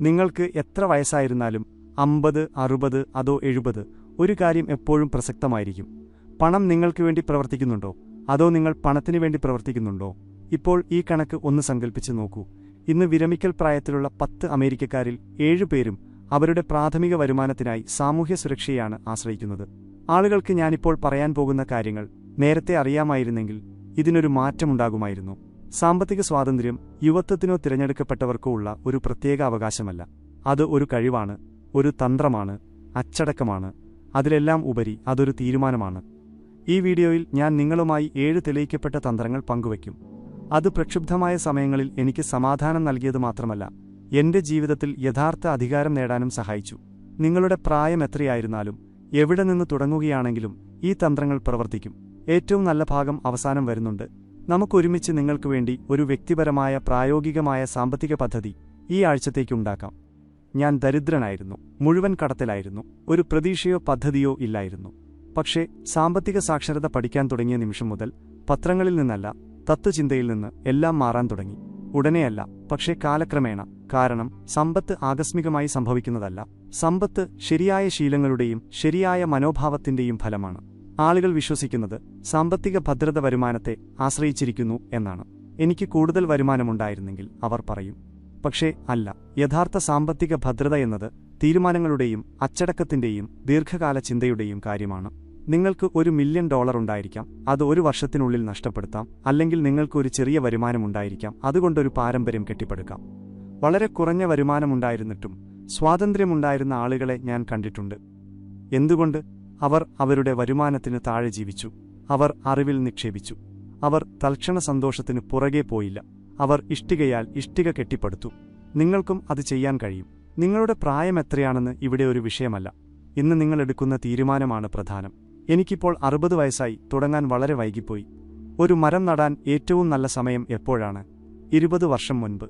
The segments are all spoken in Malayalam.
നിങ്ങൾക്ക് എത്ര വയസ്സായിരുന്നാലും അമ്പത് അറുപത് അതോ എഴുപത് ഒരു കാര്യം എപ്പോഴും പ്രസക്തമായിരിക്കും. പണം നിങ്ങൾക്ക് വേണ്ടി പ്രവർത്തിക്കുന്നുണ്ടോ? അതോ നിങ്ങൾ പണത്തിനു വേണ്ടി പ്രവർത്തിക്കുന്നുണ്ടോ? ഇപ്പോൾ ഈ കണക്ക് ഒന്ന് സങ്കല്പിച്ച് നോക്കൂ. ഇന്ന് വിരമിക്കൽ പ്രായത്തിലുള്ള പത്ത് അമേരിക്കക്കാരിൽ ഏഴുപേരും അവരുടെ പ്രാഥമിക വരുമാനത്തിനായി സാമൂഹ്യ സുരക്ഷയാണ് ആശ്രയിക്കുന്നത്. ആളുകൾക്ക് ഞാനിപ്പോൾ പറയാൻ പോകുന്ന കാര്യങ്ങൾ നേരത്തെ അറിയാമായിരുന്നെങ്കിൽ ഇതിനൊരു മാറ്റമുണ്ടാകുമായിരുന്നു. സാമ്പത്തിക സ്വാതന്ത്ര്യം യുവത്വത്തിനോ തിരഞ്ഞെടുക്കപ്പെട്ടവർക്കോ ഉള്ള ഒരു പ്രത്യേക അവകാശമല്ല. അത് ഒരു കഴിവാണ് ഒരു തന്ത്രമാണ് അച്ചടക്കമാണ്. അതിലെല്ലാം ഉപരി അതൊരു തീരുമാനമാണ്. ഈ വീഡിയോയിൽ ഞാൻ നിങ്ങളുമായി ഏഴ് തെളിയിക്കപ്പെട്ട തന്ത്രങ്ങൾ പങ്കുവയ്ക്കും. അത് പ്രക്ഷുബ്ധമായ സമയങ്ങളിൽ എനിക്ക് സമാധാനം നൽകിയത് മാത്രമല്ല എന്റെ ജീവിതത്തിൽ യഥാർത്ഥ അധികാരം നേടാനും സഹായിച്ചു. നിങ്ങളുടെ പ്രായം എത്രയായിരുന്നാലും എവിടെ നിന്ന് തുടങ്ങുകയാണെങ്കിലും ഈ തന്ത്രങ്ങൾ പ്രവർത്തിക്കും. ഏറ്റവും നല്ല ഭാഗം അവസാനം വരുന്നുണ്ട്. നമുക്കൊരുമിച്ച് നിങ്ങൾക്ക് വേണ്ടി ഒരു വ്യക്തിപരമായ പ്രായോഗികമായ സാമ്പത്തിക പദ്ധതി ഈ ആഴ്ചത്തേക്കുണ്ടാക്കാം ഞാൻ ദരിദ്രനായിരുന്നു മുഴുവൻ കടത്തിലായിരുന്നു ഒരു പ്രതീക്ഷയോ പദ്ധതിയോ ഇല്ലായിരുന്നു. പക്ഷേ സാമ്പത്തിക സാക്ഷരത പഠിക്കാൻ തുടങ്ങിയ നിമിഷം മുതൽ പത്രങ്ങളിൽ നിന്നല്ല തത്വചിന്തയിൽ നിന്ന് എല്ലാം മാറാൻ തുടങ്ങി. ഉടനെയല്ല പക്ഷേ കാലക്രമേണ കാരണം സമ്പത്ത് ആകസ്മികമായി സംഭവിക്കുന്നതല്ല സമ്പത്ത് ശരിയായ ശീലങ്ങളുടെയും ശരിയായ മനോഭാവത്തിന്റെയും ഫലമാണ്. ആളുകൾ വിശ്വസിക്കുന്നത് സാമ്പത്തിക ഭദ്രത വരുമാനത്തെ ആശ്രയിച്ചിരിക്കുന്നു എന്നാണ്. എനിക്ക് കൂടുതൽ വരുമാനമുണ്ടായിരുന്നെങ്കിൽ അവർ പറയും. പക്ഷേ അല്ല. യഥാർത്ഥ സാമ്പത്തിക ഭദ്രത എന്നത് തീരുമാനങ്ങളുടെയും അച്ചടക്കത്തിന്റെയും ദീർഘകാല ചിന്തയുടെയും കാര്യമാണ്. നിങ്ങൾക്ക് ഒരു മില്യൺ ഡോളർ ഉണ്ടായിരിക്കാം. അത് ഒരു വർഷത്തിനുള്ളിൽ നഷ്ടപ്പെടുത്താം. അല്ലെങ്കിൽ നിങ്ങൾക്ക് ഒരു ചെറിയ വരുമാനമുണ്ടായിരിക്കാം അതുകൊണ്ടൊരു പാരമ്പര്യം കെട്ടിപ്പടുക്കാം. വളരെ കുറഞ്ഞ വരുമാനമുണ്ടായിരുന്നിട്ടും സ്വാതന്ത്ര്യമുണ്ടായിരുന്ന ആളുകളെ ഞാൻ കണ്ടിട്ടുണ്ട്. എന്തുകൊണ്ട്? അവർ അവരുടെ വരുമാനത്തിന് താഴെ ജീവിച്ചു. അവർ അറിവിൽ നിക്ഷേപിച്ചു. അവർ തൽക്ഷണ സന്തോഷത്തിന് പുറകെ പോയില്ല. അവർ ഇഷ്ടികയാൽ ഇഷ്ടിക കെട്ടിപ്പടുത്തു. നിങ്ങൾക്കും അത് ചെയ്യാൻ കഴിയും. നിങ്ങളുടെ പ്രായം എത്രയാണെന്ന് ഇവിടെ ഒരു വിഷയമല്ല. ഇന്ന് നിങ്ങളെടുക്കുന്ന തീരുമാനമാണ് പ്രധാനം. എനിക്കിപ്പോൾ അറുപത് വയസ്സായി. തുടങ്ങാൻ വളരെ വൈകിപ്പോയി. ഒരു മരം നടാൻ ഏറ്റവും നല്ല സമയം എപ്പോഴാണ്? ഇരുപത് വർഷം മുൻപ്.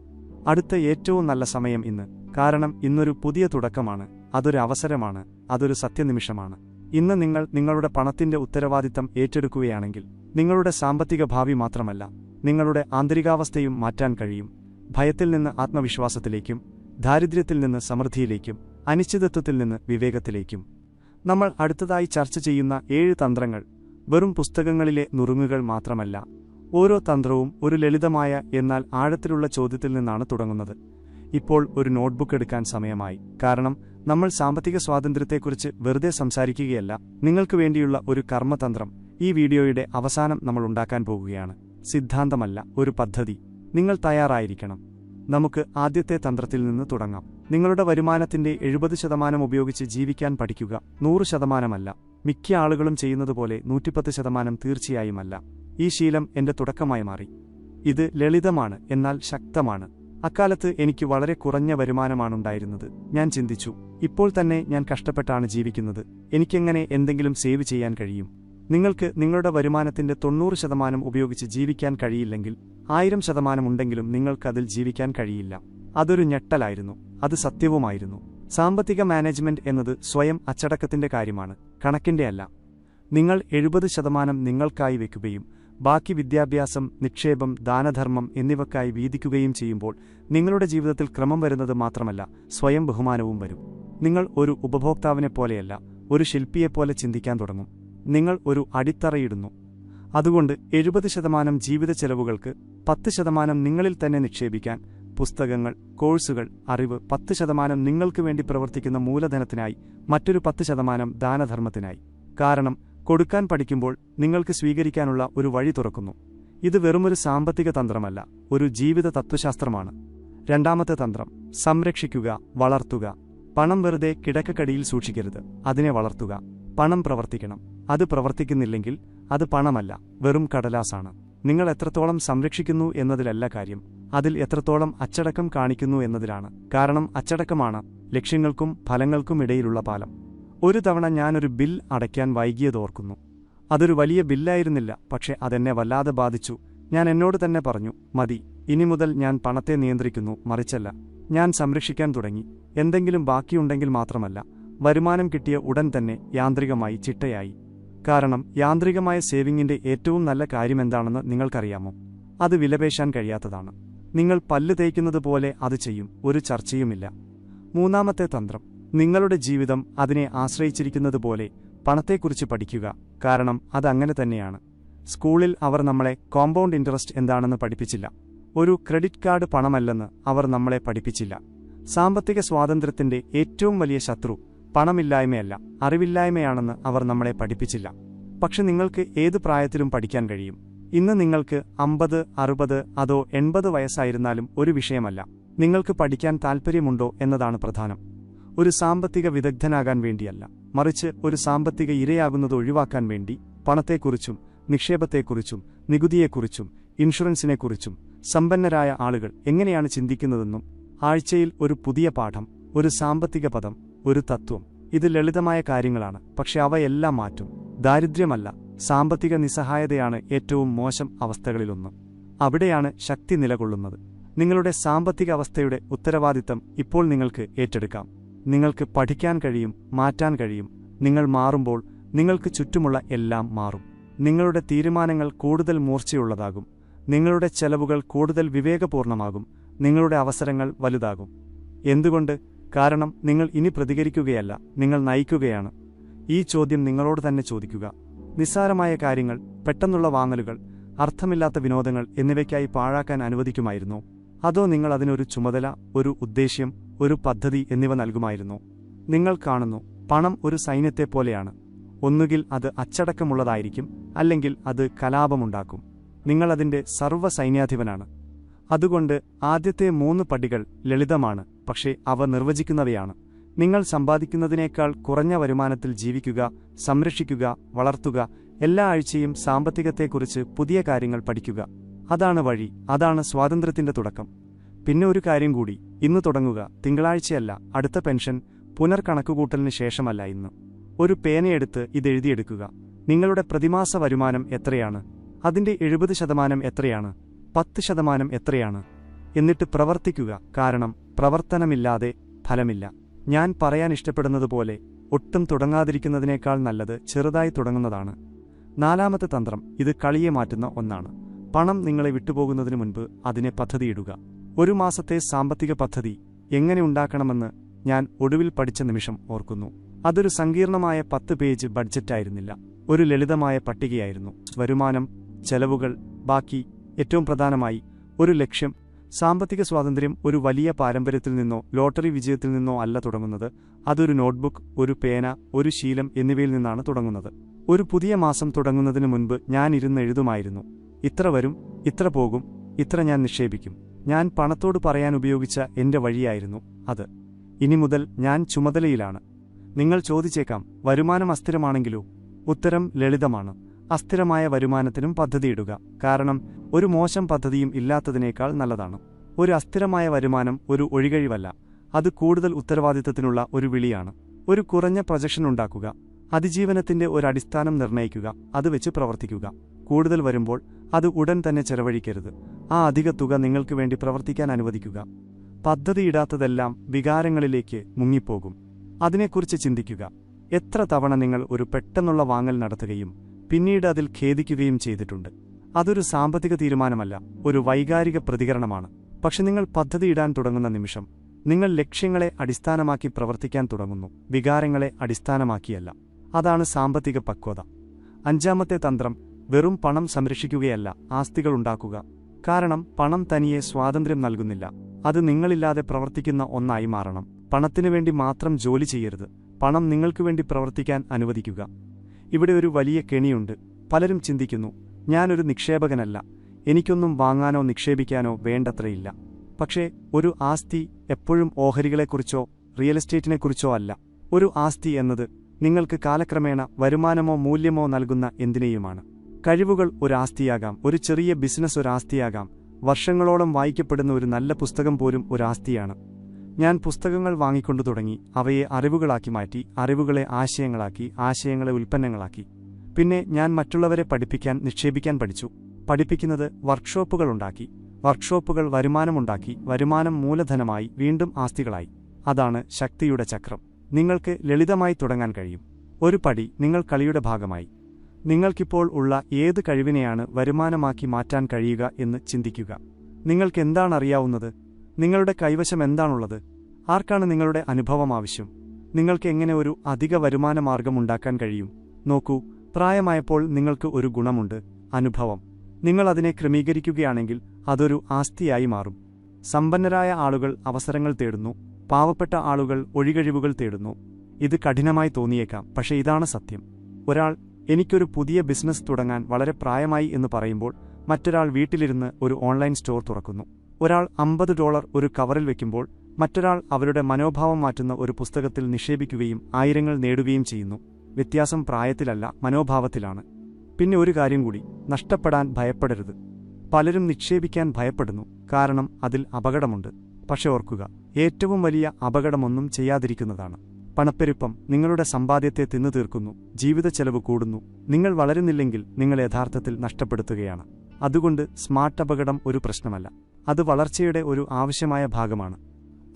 അടുത്ത ഏറ്റവും നല്ല സമയം ഇന്ന്. കാരണം ഇന്നൊരു പുതിയ തുടക്കമാണ്. അതൊരു അവസരമാണ്. അതൊരു സത്യനിമിഷമാണ്. ഇന്ന് നിങ്ങൾ നിങ്ങളുടെ പണത്തിന്റെ ഉത്തരവാദിത്തം ഏറ്റെടുക്കുകയാണെങ്കിൽ നിങ്ങളുടെ സാമ്പത്തിക ഭാവി മാത്രമല്ല നിങ്ങളുടെ ആന്തരികാവസ്ഥയും മാറ്റാൻ കഴിയും. ഭയത്തിൽ നിന്ന് ആത്മവിശ്വാസത്തിലേക്കും ദാരിദ്ര്യത്തിൽ നിന്ന് സമൃദ്ധിയിലേക്കും അനിശ്ചിതത്വത്തിൽ നിന്ന് വിവേകത്തിലേക്കും. നമ്മൾ അടുത്തതായി ചർച്ച ചെയ്യുന്ന ഏഴ് തന്ത്രങ്ങൾ വെറും പുസ്തകങ്ങളിലെ നുറുങ്ങുകൾ മാത്രമല്ല ഓരോ തന്ത്രവും ഒരു ലളിതമായ എന്നാൽ ആഴത്തിലുള്ള ചോദ്യത്തിൽ നിന്നാണ് തുടങ്ങുന്നത്. ഇപ്പോൾ ഒരു നോട്ട്ബുക്ക് എടുക്കാൻ സമയമായി. കാരണം നമ്മൾ സാമ്പത്തിക സ്വാതന്ത്ര്യത്തെക്കുറിച്ച് വെറുതെ സംസാരിക്കുകയല്ല നിങ്ങൾക്ക് വേണ്ടിയുള്ള ഒരു കർമ്മതന്ത്രം ഈ വീഡിയോയുടെ അവസാനം നമ്മൾ ഉണ്ടാക്കാൻ പോകുകയാണ്. സിദ്ധാന്തമല്ല ഒരു പദ്ധതി. നിങ്ങൾ തയ്യാറായിരിക്കണം. നമുക്ക് ആദ്യത്തെ തന്ത്രത്തിൽ നിന്ന് തുടങ്ങാം. നിങ്ങളുടെ വരുമാനത്തിന്റെ എഴുപത് ശതമാനം ഉപയോഗിച്ച് ജീവിക്കാൻ പഠിക്കുക നൂറ് ശതമാനമല്ല. മിക്ക ആളുകളും ചെയ്യുന്നതുപോലെ നൂറ്റിപ്പത്ത് ശതമാനം തീർച്ചയായുമല്ല. ഈ ശീലം എന്റെ തുടക്കമായി മാറി. ഇത് ലളിതമാണ് എന്നാൽ ശക്തമാണ്. അക്കാലത്ത് എനിക്ക് വളരെ കുറഞ്ഞ വരുമാനമാണുണ്ടായിരുന്നത്. ഞാൻ ചിന്തിച്ചു ഇപ്പോൾ തന്നെ ഞാൻ കഷ്ടപ്പെട്ടാണ് ജീവിക്കുന്നത്. എനിക്കെങ്ങനെ എന്തെങ്കിലും സേവ് ചെയ്യാൻ കഴിയും? നിങ്ങൾക്ക് നിങ്ങളുടെ വരുമാനത്തിന്റെ തൊണ്ണൂറ് ശതമാനം ഉപയോഗിച്ച് ജീവിക്കാൻ കഴിയില്ലെങ്കിൽ ആയിരം ശതമാനം ഉണ്ടെങ്കിലും നിങ്ങൾക്കതിൽ ജീവിക്കാൻ കഴിയില്ല. അതൊരു ഞെട്ടലായിരുന്നു അത് സത്യവുമായിരുന്നു. സാമ്പത്തിക മാനേജ്മെന്റ് എന്നത് സ്വയം അച്ചടക്കത്തിന്റെ കാര്യമാണ് കണക്കിന്റെ അല്ല. നിങ്ങൾ എഴുപത് ശതമാനം നിങ്ങൾക്കായി വെക്കുകയും ബാക്കി വിദ്യാഭ്യാസം നിക്ഷേപം ദാനധർമ്മം എന്നിവക്കായി വീതിക്കുകയും ചെയ്യുമ്പോൾ നിങ്ങളുടെ ജീവിതത്തിൽ ക്രമം വരുന്നത് മാത്രമല്ല സ്വയം ബഹുമാനവും വരും. നിങ്ങൾ ഒരു ഉപഭോക്താവിനെ പോലെയല്ല ഒരു ശില്പിയെപ്പോലെ ചിന്തിക്കാൻ തുടങ്ങും. നിങ്ങൾ ഒരു അടിത്തറയിടുന്നു. അതുകൊണ്ട് എഴുപത് ശതമാനം ജീവിത ചെലവുകൾക്ക് പത്ത് ശതമാനം നിങ്ങളിൽ തന്നെ നിക്ഷേപിക്കാൻ പുസ്തകങ്ങൾ കോഴ്സുകൾ അറിവ് പത്ത് ശതമാനം നിങ്ങൾക്ക് വേണ്ടി പ്രവർത്തിക്കുന്ന മൂലധനത്തിനായി മറ്റൊരു പത്ത് ശതമാനം ദാനധർമ്മത്തിനായി. കാരണം കൊടുക്കാൻ പഠിക്കുമ്പോൾ നിങ്ങൾക്ക് സ്വീകരിക്കാനുള്ള ഒരു വഴി തുറക്കുന്നു. ഇത് വെറുമൊരു സാമ്പത്തിക തന്ത്രമല്ല ഒരു ജീവിത തത്വശാസ്ത്രമാണ്. രണ്ടാമത്തെ തന്ത്രം സംരക്ഷിക്കുക വളർത്തുക. പണം വെറുതെ കിടക്കക്കടിയിൽ സൂക്ഷിക്കരുത് അതിനെ വളർത്തുക. പണം പ്രവർത്തിക്കണം. അത് പ്രവർത്തിക്കുന്നില്ലെങ്കിൽ അത് പണമല്ല വെറും കടലാസാണ്. നിങ്ങൾ എത്രത്തോളം സംരക്ഷിക്കുന്നു എന്നതിലല്ല കാര്യം അതിൽ എത്രത്തോളം അച്ചടക്കം കാണിക്കുന്നു എന്നതിലാണ്. കാരണം അച്ചടക്കമാണ് ലക്ഷ്യങ്ങൾക്കും ഫലങ്ങൾക്കും ഇടയിലുള്ള പാലം. ഒരു തവണ ഞാനൊരു ബിൽ അടയ്ക്കാൻ വൈകിയതോർക്കുന്നു അതൊരു വലിയ ബില്ലായിരുന്നില്ല പക്ഷെ അതെന്നെ വല്ലാതെ ബാധിച്ചു. ഞാൻ എന്നോട് തന്നെ പറഞ്ഞു മതി ഇനി മുതൽ ഞാൻ പണത്തെ നിയന്ത്രിക്കുന്നു മറിച്ചല്ല. ഞാൻ സംരക്ഷിക്കാൻ തുടങ്ങി. എന്തെങ്കിലും ബാക്കിയുണ്ടെങ്കിൽ മാത്രമല്ല. വരുമാനം കിട്ടിയ ഉടൻ തന്നെ യാന്ത്രികമായി ചിട്ടയായി. കാരണം യാന്ത്രികമായ സേവിങ്ങിന്റെ ഏറ്റവും നല്ല കാര്യമെന്താണെന്ന് നിങ്ങൾക്കറിയാമോ? അത് വിലപേശാൻ കഴിയാത്തതാണ്. നിങ്ങൾ പല്ല് തേക്കുന്നത് പോലെ അത് ചെയ്യും ഒരു ചർച്ചയുമില്ല. മൂന്നാമത്തെ തന്ത്രം. നിങ്ങളുടെ ജീവിതം അതിനെ ആശ്രയിച്ചിരിക്കുന്നത് പോലെ പണത്തെക്കുറിച്ച് പഠിക്കുക. കാരണം അതങ്ങനെ തന്നെയാണ്. സ്കൂളിൽ അവർ നമ്മളെ കോമ്പൗണ്ട് ഇൻട്രസ്റ്റ് എന്താണെന്ന് പഠിപ്പിച്ചില്ല. ഒരു ക്രെഡിറ്റ് കാർഡ് പണമല്ലെന്ന് അവർ നമ്മളെ പഠിപ്പിച്ചില്ല. സാമ്പത്തിക സ്വാതന്ത്ര്യത്തിന്റെ ഏറ്റവും വലിയ ശത്രു പണമില്ലായ്മയല്ല അറിവില്ലായ്മയാണെന്ന് അവർ നമ്മളെ പഠിപ്പിച്ചില്ല. പക്ഷെ നിങ്ങൾക്ക് ഏത് പ്രായത്തിലും പഠിക്കാൻ കഴിയും. ഇന്ന് നിങ്ങൾക്ക് അമ്പത് അറുപത് അതോ എൺപത് വയസ്സായിരുന്നാലും ഒരു വിഷയമല്ല. നിങ്ങൾക്ക് പഠിക്കാൻ താൽപ്പര്യമുണ്ടോ എന്നതാണ് പ്രധാനം. ഒരു സാമ്പത്തിക വിദഗ്ധനാകാൻ വേണ്ടിയല്ല. മറിച്ച് ഒരു സാമ്പത്തിക ഇരയാകുന്നത് ഒഴിവാക്കാൻ വേണ്ടി പണത്തെക്കുറിച്ചും നിക്ഷേപത്തെക്കുറിച്ചും നികുതിയെക്കുറിച്ചും ഇൻഷുറൻസിനെക്കുറിച്ചും സമ്പന്നരായ ആളുകൾ എങ്ങനെയാണ് ചിന്തിക്കുന്നതെന്നും ആഴ്ചയിൽ ഒരു പുതിയ പാഠം ഒരു സാമ്പത്തിക പദം ഒരു തത്വം. ഇത് ലളിതമായ കാര്യങ്ങളാണ് പക്ഷെ അവയെല്ലാം മാറ്റും. ദാരിദ്ര്യമല്ല സാമ്പത്തിക നിസ്സഹായതയാണ് ഏറ്റവും മോശം അവസ്ഥകളിലൊന്ന്. അവിടെയാണ് ശക്തി നിലകൊള്ളുന്നത്. നിങ്ങളുടെ സാമ്പത്തിക അവസ്ഥയുടെ ഉത്തരവാദിത്തം ഇപ്പോൾ നിങ്ങൾക്ക് ഏറ്റെടുക്കാം. നിങ്ങൾക്ക് പഠിക്കാൻ കഴിയും മാറ്റാൻ കഴിയും. നിങ്ങൾ മാറുമ്പോൾ നിങ്ങൾക്ക് ചുറ്റുമുള്ള എല്ലാം മാറും. നിങ്ങളുടെ തീരുമാനങ്ങൾ കൂടുതൽ മൂർച്ചയുള്ളതാകും. നിങ്ങളുടെ ചെലവുകൾ കൂടുതൽ വിവേകപൂർണമാകും. നിങ്ങളുടെ അവസരങ്ങൾ വലുതാകും. എന്തുകൊണ്ട്? കാരണം നിങ്ങൾ ഇനി പ്രതികരിക്കുകയല്ല നിങ്ങൾ നയിക്കുകയാണ്. ഈ ചോദ്യം നിങ്ങളോട് തന്നെ ചോദിക്കുക. നിസ്സാരമായ കാര്യങ്ങൾ പെട്ടെന്നുള്ള വാങ്ങലുകൾ അർത്ഥമില്ലാത്ത വിനോദങ്ങൾ എന്നിവയ്ക്കായി പാഴാക്കാൻ അനുവദിക്കുമായിരുന്നോ? അതോ നിങ്ങൾ അതിനൊരു ചുമതല ഒരു ഉദ്ദേശ്യം ഒരു പദ്ധതി എന്നിവ നൽകുമായിരുന്നു. നിങ്ങൾ കാണുന്നു പണം ഒരു സൈന്യത്തെ പോലെയാണ്. ഒന്നുകിൽ അത് അച്ചടക്കമുള്ളതായിരിക്കും അല്ലെങ്കിൽ അത് കലാപമുണ്ടാക്കും. നിങ്ങൾ അതിന്റെ സർവ സൈന്യാധിപനാണ്. അതുകൊണ്ട് ആദ്യത്തെ മൂന്ന് പടികൾ ലളിതമാണ് പക്ഷേ അവ നിർവചിക്കുന്നവയാണ്. നിങ്ങൾ സമ്പാദിക്കുന്നതിനേക്കാൾ കുറഞ്ഞ വരുമാനത്തിൽ ജീവിക്കുക സംരക്ഷിക്കുക വളർത്തുക എല്ലാ ആഴ്ചയും സാമ്പത്തികത്തെക്കുറിച്ച് പുതിയ കാര്യങ്ങൾ പഠിക്കുക. അതാണ് വഴി അതാണ് സ്വാതന്ത്ര്യത്തിന്റെ തുടക്കം. പിന്നെ ഒരു കാര്യം കൂടി. ഇന്ന് തുടങ്ങുക. തിങ്കളാഴ്ചയല്ല. അടുത്ത പെൻഷൻ പുനർകണക്കുകൂട്ടലിന് ശേഷമല്ല ഇന്ന്. ഒരു പേനയെടുത്ത് ഇതെഴുതിയെടുക്കുക. നിങ്ങളുടെ പ്രതിമാസ വരുമാനം എത്രയാണ്? അതിന്റെ എഴുപത് ശതമാനം എത്രയാണ്? പത്ത് ശതമാനം എത്രയാണ്? എന്നിട്ട് പ്രവർത്തിക്കുക. കാരണം പ്രവർത്തനമില്ലാതെ ഫലമില്ല. ഞാൻ പറയാൻ ഇഷ്ടപ്പെടുന്നതുപോലെ ഒട്ടും തുടങ്ങാതിരിക്കുന്നതിനേക്കാൾ നല്ലത് ചെറുതായി തുടങ്ങുന്നതാണ്. നാലാമത്തെ തന്ത്രം ഇത് കളിയെ മാറ്റുന്ന ഒന്നാണ്. പണം നിങ്ങളെ വിട്ടുപോകുന്നതിന് മുൻപ് അതിനെ പദ്ധതിയിടുക. ഒരു മാസത്തെ സാമ്പത്തിക പദ്ധതി എങ്ങനെ ഉണ്ടാക്കണമെന്ന് ഞാൻ ഒടുവിൽ പഠിച്ച നിമിഷം ഓർക്കുന്നു. അതൊരു സങ്കീർണമായ പത്ത് പേജ് ബഡ്ജറ്റായിരുന്നില്ല. ഒരു ലളിതമായ പട്ടികയായിരുന്നു. വരുമാനം ചെലവുകൾ ബാക്കി ഏറ്റവും പ്രധാനമായി ഒരു ലക്ഷ്യം സാമ്പത്തിക സ്വാതന്ത്ര്യം ഒരു വലിയ പാരമ്പര്യത്തിൽ നിന്നോ ലോട്ടറി വിജയത്തിൽ നിന്നോ അല്ല തുടങ്ങുന്നത്. അതൊരു നോട്ട്ബുക്ക് ഒരു പേന ഒരു ശീലം എന്നിവയിൽ നിന്നാണ് തുടങ്ങുന്നത്. ഒരു പുതിയ മാസം തുടങ്ങുന്നതിന് മുൻപ് ഞാൻ ഇരുന്ന് എഴുതുമായിരുന്നു. ഇത്ര വരും ഇത്ര പോകും ഇത്ര ഞാൻ നിക്ഷേപിക്കും. ഞാൻ പണത്തോട് പറയാൻ ഉപയോഗിച്ച എന്റെ വഴിയായിരുന്നു അത്. ഇനി മുതൽ ഞാൻ ചുമതലയിലാണ്. നിങ്ങൾ ചോദിച്ചേക്കാം വരുമാനം അസ്ഥിരമാണെങ്കിലോ? ഉത്തരം ലളിതമാണ്. അസ്ഥിരമായ വരുമാനത്തിനും പദ്ധതിയിടുക. കാരണം ഒരു മോശം പദ്ധതിയും ഇല്ലാത്തതിനേക്കാൾ നല്ലതാണ്. ഒരു അസ്ഥിരമായ വരുമാനം ഒരു ഒഴികഴിവല്ല. അത് കൂടുതൽ ഉത്തരവാദിത്തത്തിനുള്ള ഒരു വിളിയാണ്. ഒരു കുറഞ്ഞ പ്രൊജക്ഷൻ ഉണ്ടാക്കുക. അതിജീവനത്തിന്റെ ഒരു അടിസ്ഥാനം നിർണയിക്കുക. അത് വെച്ച് പ്രവർത്തിക്കുക. കൂടുതൽ വരുമ്പോൾ അത് ഉടൻ തന്നെ ചെലവഴിക്കരുത്. ആ അധിക തുക നിങ്ങൾക്ക് വേണ്ടി പ്രവർത്തിക്കാൻ അനുവദിക്കുക. പദ്ധതിയിടാത്തതെല്ലാം വികാരങ്ങളിലേക്ക് മുങ്ങിപ്പോകും. അതിനെക്കുറിച്ച് ചിന്തിക്കുക. എത്ര തവണ നിങ്ങൾ ഒരു പെട്ടെന്നുള്ള വാങ്ങൽ നടത്തുകയും പിന്നീട് അതിൽ ഖേദിക്കുകയും ചെയ്തിട്ടുണ്ട്. അതൊരു സാമ്പത്തിക തീരുമാനമല്ല ഒരു വൈകാരിക പ്രതികരണമാണ്. പക്ഷെ നിങ്ങൾ പദ്ധതിയിടാൻ തുടങ്ങുന്ന നിമിഷം നിങ്ങൾ ലക്ഷ്യങ്ങളെ അടിസ്ഥാനമാക്കി പ്രവർത്തിക്കാൻ തുടങ്ങുന്നു. വികാരങ്ങളെ അടിസ്ഥാനമാക്കിയല്ല. അതാണ് സാമ്പത്തിക പക്വത. അഞ്ചാമത്തെ തന്ത്രം വെറും പണം സംരക്ഷിക്കുകയല്ല ആസ്തികൾ ഉണ്ടാക്കുക. കാരണം പണം തനിയെ സ്വാതന്ത്ര്യം നൽകുന്നില്ല. അത് നിങ്ങളില്ലാതെ പ്രവർത്തിക്കുന്ന ഒന്നായി മാറണം. പണത്തിനു വേണ്ടി മാത്രം ജോലി ചെയ്യരുത്. പണം നിങ്ങൾക്കു വേണ്ടി പ്രവർത്തിക്കാൻ അനുവദിക്കുക. ഇവിടെ ഒരു വലിയ കെണിയുണ്ട്. പലരും ചിന്തിക്കുന്നു ഞാനൊരു നിക്ഷേപകനല്ല. എനിക്കൊന്നും വാങ്ങാനോ നിക്ഷേപിക്കാനോ വേണ്ടത്രയില്ല. പക്ഷേ ഒരു ആസ്തി എപ്പോഴും ഓഹരികളെക്കുറിച്ചോ റിയൽ എസ്റ്റേറ്റിനെക്കുറിച്ചോ അല്ല. ഒരു ആസ്തി എന്നത് നിങ്ങൾക്ക് കാലക്രമേണ വരുമാനമോ മൂല്യമോ നൽകുന്ന എന്തിനേയുമാണ്. കഴിവുകൾ ഒരു ആസ്തിയാകാം ഒരു ചെറിയ ബിസിനസ് ഒരു ആസ്തിയാകാം വർഷങ്ങളോളം വായിക്കപ്പെടുന്ന ഒരു നല്ല പുസ്തകം പോലും ഒരു ആസ്തിയാണ് ഞാൻ പുസ്തകങ്ങൾ വാങ്ങിക്കൊണ്ടു തുടങ്ങി അവയെ അറിവുകളാക്കി മാറ്റി അറിവുകളെ ആശയങ്ങളാക്കി ആശയങ്ങളെ ഉൽപ്പന്നങ്ങളാക്കി. പിന്നെ ഞാൻ മറ്റുള്ളവരെ പഠിപ്പിക്കാൻ നിക്ഷേപിക്കാൻ പഠിച്ചു. പഠിപ്പിക്കുന്നത് വർക്ക്ഷോപ്പുകൾ ഉണ്ടാക്കി വർക്ക്ഷോപ്പുകൾ വരുമാനമുണ്ടാക്കി വരുമാനം മൂലധനമായി വീണ്ടും ആസ്തികളായി. അതാണ് ശക്തിയുടെ ചക്രം. നിങ്ങൾക്ക് ലളിതമായി തുടങ്ങാൻ കഴിയും. ഒരു പടി നിങ്ങൾ കളിയുടെ ഭാഗമായി. നിങ്ങൾക്കിപ്പോൾ ഉള്ള ഏത് കഴിവിനെയാണ് വരുമാനമാക്കി മാറ്റാൻ കഴിയുക എന്ന് ചിന്തിക്കുക. നിങ്ങൾക്കെന്താണറിയാവുന്നത്? നിങ്ങളുടെ കൈവശം എന്താണുള്ളത്? ആർക്കാണ് നിങ്ങളുടെ അനുഭവം ആവശ്യം? നിങ്ങൾക്ക് എങ്ങനെ ഒരു അധിക വരുമാന മാർഗം ഉണ്ടാക്കാൻ കഴിയും? നോക്കൂ പ്രായമായപ്പോൾ നിങ്ങൾക്ക് ഒരു ഗുണമുണ്ട് അനുഭവം. നിങ്ങൾ അതിനെ ക്രമീകരിക്കുകയാണെങ്കിൽ അതൊരു ആസ്തിയായി മാറും. സമ്പന്നരായ ആളുകൾ അവസരങ്ങൾ തേടുന്നു പാവപ്പെട്ട ആളുകൾ ഒഴികഴിവുകൾ തേടുന്നു. ഇത് കഠിനമായി തോന്നിയേക്കാം പക്ഷേ ഇതാണ് സത്യം. ഒരാൾ എനിക്കൊരു പുതിയ ബിസിനസ് തുടങ്ങാൻ വളരെ പ്രായമായി എന്ന് പറയുമ്പോൾ മറ്റൊരാൾ വീട്ടിലിരുന്ന് ഒരു ഓൺലൈൻ സ്റ്റോർ തുറക്കുന്നു. ഒരാൾ അമ്പത് ഡോളർ ഒരു കവറിൽ വെക്കുമ്പോൾ മറ്റൊരാൾ അവരുടെ മനോഭാവം മാറ്റുന്ന ഒരു പുസ്തകത്തിൽ നിക്ഷേപിക്കുകയും ആയിരങ്ങൾ നേടുകയും ചെയ്യുന്നു. വ്യത്യാസം പ്രായത്തിലല്ല മനോഭാവത്തിലാണ്. പിന്നെ ഒരു കാര്യം കൂടി നഷ്ടപ്പെടാൻ ഭയപ്പെടരുത്. പലരും നിക്ഷേപിക്കാൻ ഭയപ്പെടുന്നു കാരണം അതിൽ അപകടമുണ്ട്. പക്ഷെ ഓർക്കുക ഏറ്റവും വലിയ അപകടമൊന്നും ചെയ്യാതിരിക്കുന്നതാണ്. പണപ്പെരുപ്പം നിങ്ങളുടെ സമ്പാദ്യത്തെ തിന്നു തീർക്കുന്നു ജീവിത ചെലവ് കൂടുന്നു. നിങ്ങൾ വളരുന്നില്ലെങ്കിൽ നിങ്ങൾ യഥാർത്ഥത്തിൽ നഷ്ടപ്പെടുത്തുകയാണ്. അതുകൊണ്ട് സ്മാർട്ട് അപകടം ഒരു പ്രശ്നമല്ല. അത് വളർച്ചയുടെ ഒരു ആവശ്യമായ ഭാഗമാണ്.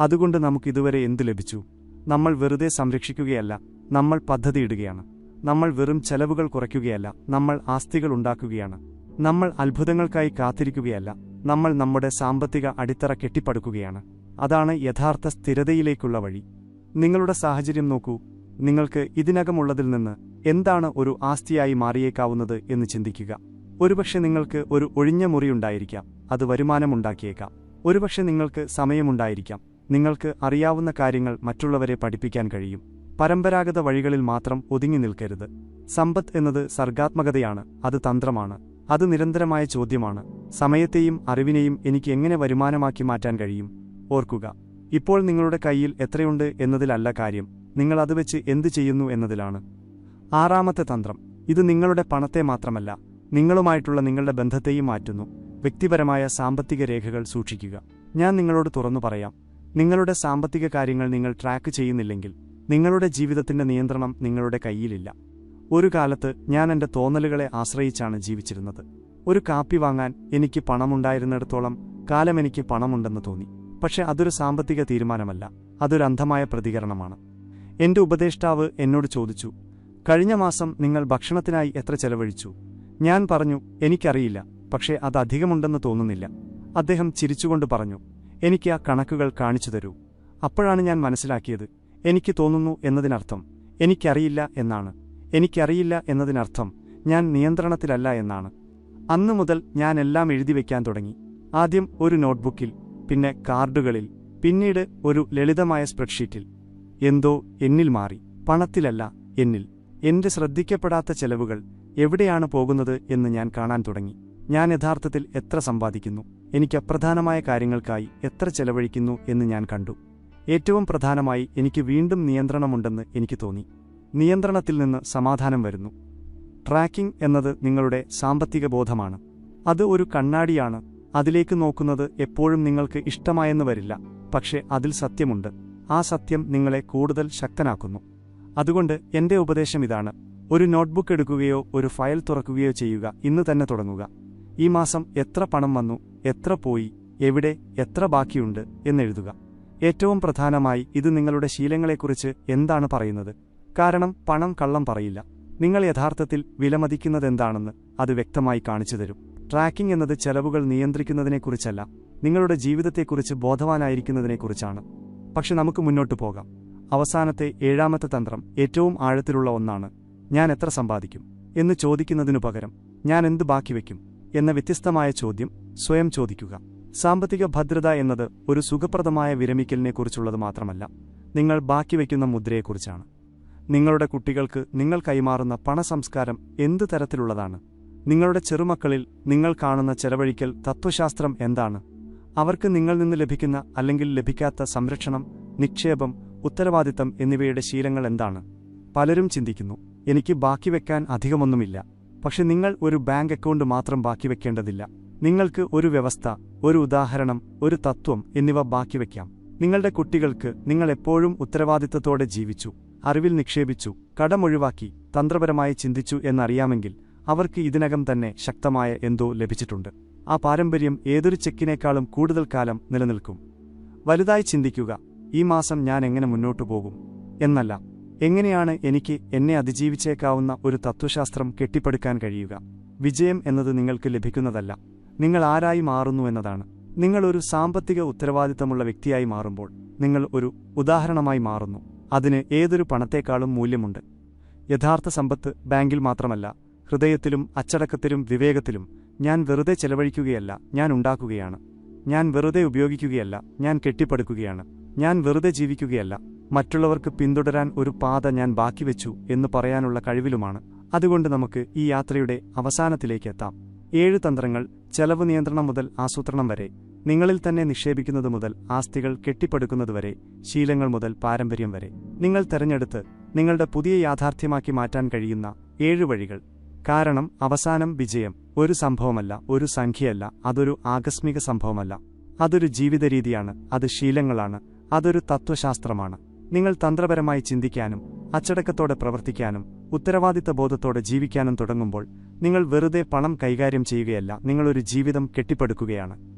അതുകൊണ്ട് നമുക്കിതുവരെ എന്തു ലഭിച്ചു? നമ്മൾ വെറുതെ സംരക്ഷിക്കുകയല്ല നമ്മൾ പദ്ധതിയിടുകയാണ്. നമ്മൾ വെറും ചെലവുകൾ കുറയ്ക്കുകയല്ല നമ്മൾ ആസ്തികൾ ഉണ്ടാക്കുകയാണ്. നമ്മൾ അത്ഭുതങ്ങൾക്കായി കാത്തിരിക്കുകയല്ല നമ്മൾ നമ്മുടെ സാമ്പത്തിക അടിത്തറ കെട്ടിപ്പടുക്കുകയാണ്. അതാണ് യഥാർത്ഥ സ്ഥിരതയിലേക്കുള്ള വഴി. നിങ്ങളുടെ സാഹചര്യം നോക്കൂ. നിങ്ങൾക്ക് ഇതിനകമുള്ളതിൽ നിന്ന് എന്താണ് ഒരു ആസ്തിയായി മാറിയേക്കാവുന്നത് എന്ന് ചിന്തിക്കുക. ഒരുപക്ഷെ നിങ്ങൾക്ക് ഒരു ഒഴിഞ്ഞ മുറിയുണ്ടായിരിക്കാം അത് വരുമാനമുണ്ടാക്കിയേക്കാം ഒരുപക്ഷെ നിങ്ങൾക്ക് സമയമുണ്ടായിരിക്കാം നിങ്ങൾക്ക് അറിയാവുന്ന കാര്യങ്ങൾ മറ്റുള്ളവരെ പഠിപ്പിക്കാൻ കഴിയും. പരമ്പരാഗത വഴികളിൽ മാത്രം ഒതുങ്ങി നിൽക്കരുത്. സമ്പത്ത് എന്നത് സർഗാത്മകതയാണ് അത് തന്ത്രമാണ്. അത് നിരന്തരമായ ചോദ്യമാണ്. സമയത്തെയും അറിവിനെയും എനിക്ക് എങ്ങനെ വരുമാനമാക്കി മാറ്റാൻ കഴിയും? ഓർക്കുക. ഇപ്പോൾ നിങ്ങളുടെ കയ്യിൽ എത്രയുണ്ട് എന്നതിലല്ല കാര്യം. നിങ്ങൾ അത് വെച്ച് എന്ത് ചെയ്യുന്നു എന്നതിലാണ്. ആറാമത്തെ തന്ത്രം. ഇത് നിങ്ങളുടെ പണത്തെ മാത്രമല്ല. നിങ്ങളുമായിട്ടുള്ള നിങ്ങളുടെ ബന്ധത്തെയും മാറ്റുന്നു. വ്യക്തിപരമായ സാമ്പത്തിക രേഖകൾ സൂക്ഷിക്കുക. ഞാൻ നിങ്ങളോട് തുറന്നു പറയാം. നിങ്ങളുടെ സാമ്പത്തിക കാര്യങ്ങൾ നിങ്ങൾ ട്രാക്ക് ചെയ്യുന്നില്ലെങ്കിൽ നിങ്ങളുടെ ജീവിതത്തിന്റെ നിയന്ത്രണം നിങ്ങളുടെ കയ്യിലില്ല. ഒരു കാലത്ത് ഞാൻ എന്റെ തോന്നലുകളെ ആശ്രയിച്ചാണ് ജീവിച്ചിരുന്നത്. ഒരു കാപ്പി വാങ്ങാൻ എനിക്ക് പണമുണ്ടായിരുന്നിടത്തോളം കാലം എനിക്ക് പണമുണ്ടെന്ന് തോന്നി. പക്ഷെ അതൊരു സാമ്പത്തിക തീരുമാനമല്ല. അതൊരു അന്ധമായ പ്രതികരണമാണ്. എന്റെ ഉപദേഷ്ടാവ് എന്നോട് ചോദിച്ചു കഴിഞ്ഞ മാസം നിങ്ങൾ ഭക്ഷണത്തിനായി എത്ര ചെലവഴിച്ചു? ഞാൻ പറഞ്ഞു എനിക്കറിയില്ല പക്ഷേ അത് അധികമുണ്ടെന്ന് തോന്നുന്നില്ല. അദ്ദേഹം ചിരിച്ചുകൊണ്ട് പറഞ്ഞു എനിക്ക് ആ കണക്കുകൾ കാണിച്ചു തരൂ. അപ്പോഴാണ് ഞാൻ മനസ്സിലാക്കിയത് എനിക്ക് തോന്നുന്നു എന്നതിനർത്ഥം എനിക്കറിയില്ല എന്നാണ്. എനിക്കറിയില്ല എന്നതിനർത്ഥം ഞാൻ നിയന്ത്രണത്തിലല്ല എന്നാണ്. അന്നു മുതൽ ഞാൻ എല്ലാം എഴുതി എഴുതിവെക്കാൻ തുടങ്ങി. ആദ്യം ഒരു നോട്ട്ബുക്കിൽ പിന്നെ കാർഡുകളിൽ പിന്നീട് ഒരു ലളിതമായ സ്പ്രെഡ്ഷീറ്റിൽ. എന്തോ എന്നിൽ മാറി പണത്തിലല്ല എന്നിൽ. എന്റെ ശ്രദ്ധിക്കപ്പെടാത്ത ചെലവുകൾ എവിടെയാണ് പോകുന്നത് എന്ന് ഞാൻ കാണാൻ തുടങ്ങി. ഞാൻ യഥാർത്ഥത്തിൽ എത്ര സമ്പാദിക്കുന്നു എനിക്ക് അപ്രധാനമായ കാര്യങ്ങൾക്കായി എത്ര ചെലവഴിക്കുന്നു എന്ന് ഞാൻ കണ്ടു. ഏറ്റവും പ്രധാനമായി എനിക്ക് വീണ്ടും നിയന്ത്രണമുണ്ടെന്ന് എനിക്ക് തോന്നി. നിയന്ത്രണത്തിൽ നിന്ന് സമാധാനം വരുന്നു. ട്രാക്കിംഗ് എന്നത് നിങ്ങളുടെ സാമ്പത്തിക ബോധമാണ്. അത് ഒരു കണ്ണാടിയാണ് അതിലേക്ക് നോക്കുന്നത് എപ്പോഴും നിങ്ങൾക്ക് ഇഷ്ടമായെന്ന് വരില്ല പക്ഷേ അതിൽ സത്യമുണ്ട്. ആ സത്യം നിങ്ങളെ കൂടുതൽ ശക്തനാക്കുന്നു. അതുകൊണ്ട് എന്റെ ഉപദേശം ഇതാണ്. ഒരു നോട്ട്ബുക്ക് എടുക്കുകയോ ഒരു ഫയൽ തുറക്കുകയോ ചെയ്യുക ഇന്ന് തന്നെ തുടങ്ങുക. ഈ മാസം എത്ര പണം വന്നു എത്ര പോയി എവിടെ എത്ര ബാക്കിയുണ്ട് എന്നെഴുതുക. ഏറ്റവും പ്രധാനമായി ഇത് നിങ്ങളുടെ ശീലങ്ങളെക്കുറിച്ച് എന്താണ് പറയുന്നത്? കാരണം പണം കള്ളം പറയില്ല. നിങ്ങൾ യഥാർത്ഥത്തിൽ വിലമതിക്കുന്നതെന്താണെന്ന് അത് വ്യക്തമായി കാണിച്ചു തരും. ട്രാക്കിംഗ് എന്നത് ചെലവുകൾ നിയന്ത്രിക്കുന്നതിനെക്കുറിച്ചല്ല. നിങ്ങളുടെ ജീവിതത്തെക്കുറിച്ച് ബോധവാനായിരിക്കുന്നതിനെക്കുറിച്ചാണ്. പക്ഷെ നമുക്ക് മുന്നോട്ടു പോകാം. അവസാനത്തെ ഏഴാമത്തെ തന്ത്രം ഏറ്റവും ആഴത്തിലുള്ള ഒന്നാണ്. ഞാൻ എത്ര സമ്പാദിക്കും? എന്ന് ചോദിക്കുന്നതിനു പകരം ഞാൻ എന്ത് ബാക്കി വയ്ക്കും? എന്ന വ്യത്യസ്തമായ ചോദ്യം സ്വയം ചോദിക്കുക. സാമ്പത്തിക ഭദ്രത എന്നത് ഒരു സുഖപ്രദമായ വിരമിക്കലിനെക്കുറിച്ചുള്ളത് മാത്രമല്ല നിങ്ങൾ ബാക്കി വയ്ക്കുന്ന മുദ്രയെക്കുറിച്ചാണ്. നിങ്ങളുടെ കുട്ടികൾക്ക് നിങ്ങൾ കൈമാറുന്ന പണസംസ്കാരം എന്തു തരത്തിലുള്ളതാണ്? നിങ്ങളുടെ ചെറുമക്കളിൽ നിങ്ങൾ കാണുന്ന ചെലവഴിക്കൽ തത്വശാസ്ത്രം എന്താണ്? അവർക്ക് നിങ്ങൾ നിന്ന് ലഭിക്കുന്ന അല്ലെങ്കിൽ ലഭിക്കാത്ത സംരക്ഷണം നിക്ഷേപം ഉത്തരവാദിത്തം എന്നിവയുടെ ശീലങ്ങൾ എന്താണ്? പലരും ചിന്തിക്കുന്നു എനിക്ക് ബാക്കി വെക്കാൻ അധികമൊന്നുമില്ല പക്ഷെ നിങ്ങൾ ഒരു ബാങ്ക് അക്കൗണ്ട് മാത്രം ബാക്കി വെക്കേണ്ടതില്ല. നിങ്ങൾക്ക് ഒരു വ്യവസ്ഥ ഒരു ഉദാഹരണം ഒരു തത്വം എന്നിവ ബാക്കി വയ്ക്കാം നിങ്ങളുടെ കുട്ടികൾക്ക് നിങ്ങൾ എപ്പോഴും ഉത്തരവാദിത്തത്തോടെ ജീവിച്ചു അറിവിൽ നിക്ഷേപിച്ചു കടമൊഴിവാക്കി തന്ത്രപരമായി ചിന്തിച്ചു എന്നറിയാമെങ്കിൽ അവർക്ക് ഇതിനകം തന്നെ ശക്തമായ എന്തോ ലഭിച്ചിട്ടുണ്ട്. ആ പാരമ്പര്യം ഏതൊരു ചെക്കിനേക്കാളും കൂടുതൽ കാലം നിലനിൽക്കും. വലുതായി ചിന്തിക്കുക ഈ മാസം ഞാൻ എങ്ങനെ മുന്നോട്ടു പോകും? എന്നല്ല എങ്ങനെയാണ് എനിക്ക് എന്നെ അതിജീവിച്ചേക്കാവുന്ന ഒരു തത്വശാസ്ത്രം കെട്ടിപ്പടുക്കാൻ കഴിയുക? വിജയം എന്നത് നിങ്ങൾക്ക് ലഭിക്കുന്നതല്ല നിങ്ങൾ ആരായി മാറുന്നു എന്നതാണ്. നിങ്ങളൊരു സാമ്പത്തിക ഉത്തരവാദിത്തമുള്ള വ്യക്തിയായി മാറുമ്പോൾ നിങ്ങൾ ഒരു ഉദാഹരണമായി മാറുന്നു. അതിന് ഏതൊരു പണത്തേക്കാളും മൂല്യമുണ്ട്. യഥാർത്ഥ സമ്പത്ത് ബാങ്കിൽ മാത്രമല്ല ഹൃദയത്തിലും അച്ചടക്കത്തിലും വിവേകത്തിലും ഞാൻ വെറുതെ ചെലവഴിക്കുകയല്ല ഞാൻ ഉണ്ടാക്കുകയാണ്. ഞാൻ വെറുതെ ഉപയോഗിക്കുകയല്ല ഞാൻ കെട്ടിപ്പടുക്കുകയാണ്. ഞാൻ വെറുതെ ജീവിക്കുകയല്ല മറ്റുള്ളവർക്ക് പിന്തുടരാൻ ഒരു പാത ഞാൻ ബാക്കി വെച്ചു എന്ന് പറയാനുള്ള കഴിവിലുമാണ്. അതുകൊണ്ട് നമുക്ക് ഈ യാത്രയുടെ അവസാനത്തിലേക്ക് എത്താം. ഏഴ് തന്ത്രങ്ങൾ ചെലവ് നിയന്ത്രണം മുതൽ ആസൂത്രണം വരെ നിങ്ങളിൽ തന്നെ നിക്ഷേപിക്കുന്നത് മുതൽ ആസ്തികൾ കെട്ടിപ്പടുക്കുന്നതുവരെ ശീലങ്ങൾ മുതൽ പാരമ്പര്യം വരെ. നിങ്ങൾ തെരഞ്ഞെടുത്ത് നിങ്ങളുടെ പുതിയ യാഥാർത്ഥ്യമാക്കി മാറ്റാൻ കഴിയുന്ന ഏഴ് വഴികൾ. കാരണം അവസാനം വിജയം ഒരു സംഭവമല്ല ഒരു സംഖ്യയല്ല അതൊരു ആകസ്മിക സംഭവമല്ല. അതൊരു ജീവിതരീതിയാണ് അത് ശീലങ്ങളാണ് അതൊരു തത്വശാസ്ത്രമാണ്. നിങ്ങൾ തന്ത്രപരമായി ചിന്തിക്കാനും അച്ചടക്കത്തോടെ പ്രവർത്തിക്കാനും ഉത്തരവാദിത്ത ബോധത്തോടെ ജീവിക്കാനും തുടങ്ങുമ്പോൾ നിങ്ങൾ വെറുതെ പണം കൈകാര്യം ചെയ്യുകയല്ല നിങ്ങളൊരു ജീവിതം കെട്ടിപ്പടുക്കുകയാണ്.